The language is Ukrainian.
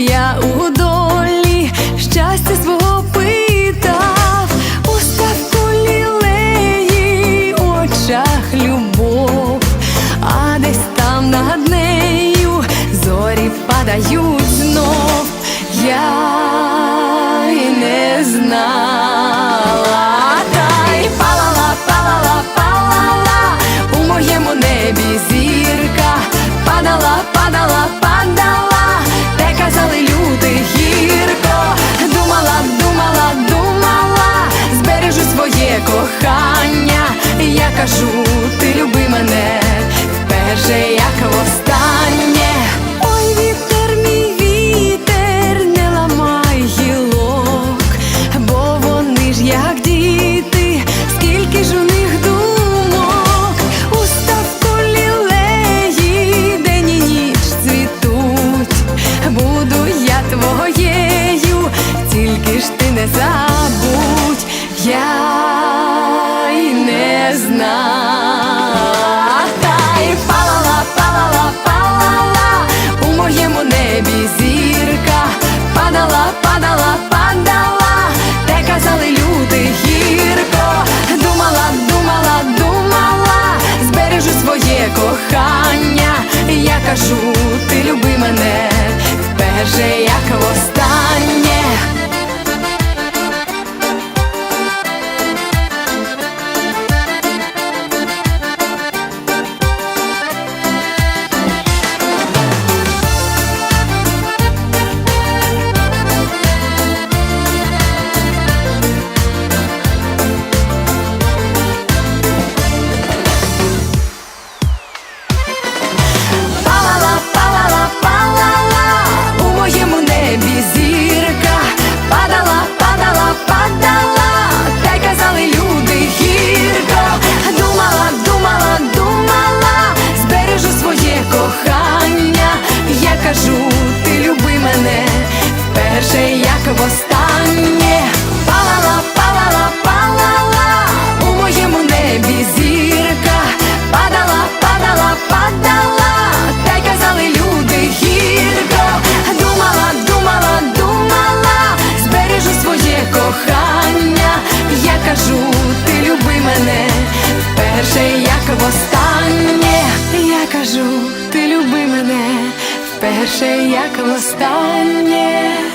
я у як діти, скільки ж у них думок, у ставку лілеї день і ніч цвітуть, буду я твоєю, тільки ж ти не забудь, я й не знаю. cachorro. перше, як востаннє.